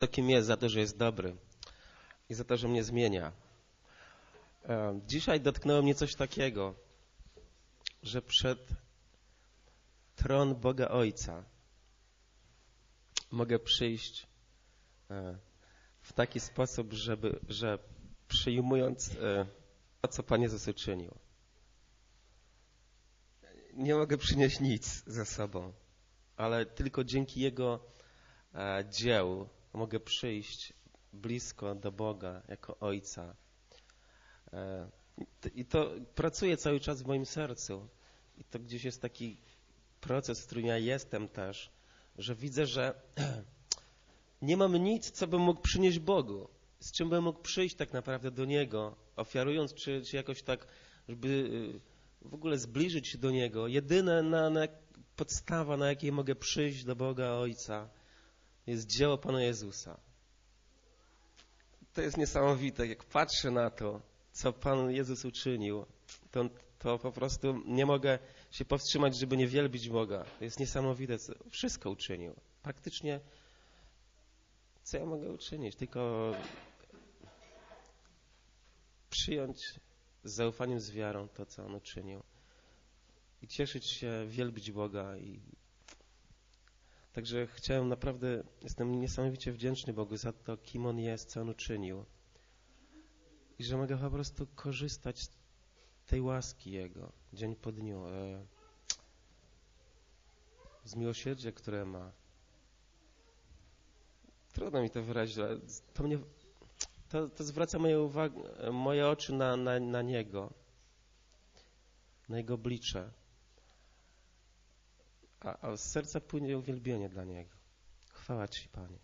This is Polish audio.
to, kim jest, za to, że jest dobry i za to, że mnie zmienia. E, Dzisiaj dotknęło mnie coś takiego, że przed tron Boga Ojca mogę przyjść e, w taki sposób, żeby, że przyjmując e, to, co Pan Jezus uczynił, nie mogę przynieść nic ze sobą, ale tylko dzięki Jego dziełu mogę przyjść blisko do Boga jako Ojca. E, I to pracuje cały czas w moim sercu. I to gdzieś jest taki proces, w którym ja jestem też, że widzę, że nie mam nic, co bym mógł przynieść Bogu. Z czym bym mógł przyjść tak naprawdę do Niego, ofiarując, czy, czy jakoś tak, żeby y, w ogóle zbliżyć się do Niego. Jedyna na, na podstawa, na jakiej mogę przyjść do Boga Ojca, jest dzieło Pana Jezusa. To jest niesamowite. Jak patrzę na to, co Pan Jezus uczynił, to, to po prostu nie mogę się powstrzymać, żeby nie wielbić Boga. To jest niesamowite, co wszystko uczynił. Praktycznie co ja mogę uczynić? Tylko przyjąć z zaufaniem, z wiarą to, co On uczynił. I cieszyć się, wielbić Boga. I... Także chciałem naprawdę, jestem niesamowicie wdzięczny Bogu za to, kim On jest, co On uczynił. I że mogę po prostu korzystać z tej łaski Jego, dzień po dniu. E, z miłosierdzia, które ma. Trudno mi to wyrazić, ale to mnie, to, to zwraca moje, uwagę, moje oczy na, na, na Niego, na Jego oblicze. A, a z serca płynie uwielbienie dla Niego. Chwała Ci, Panie.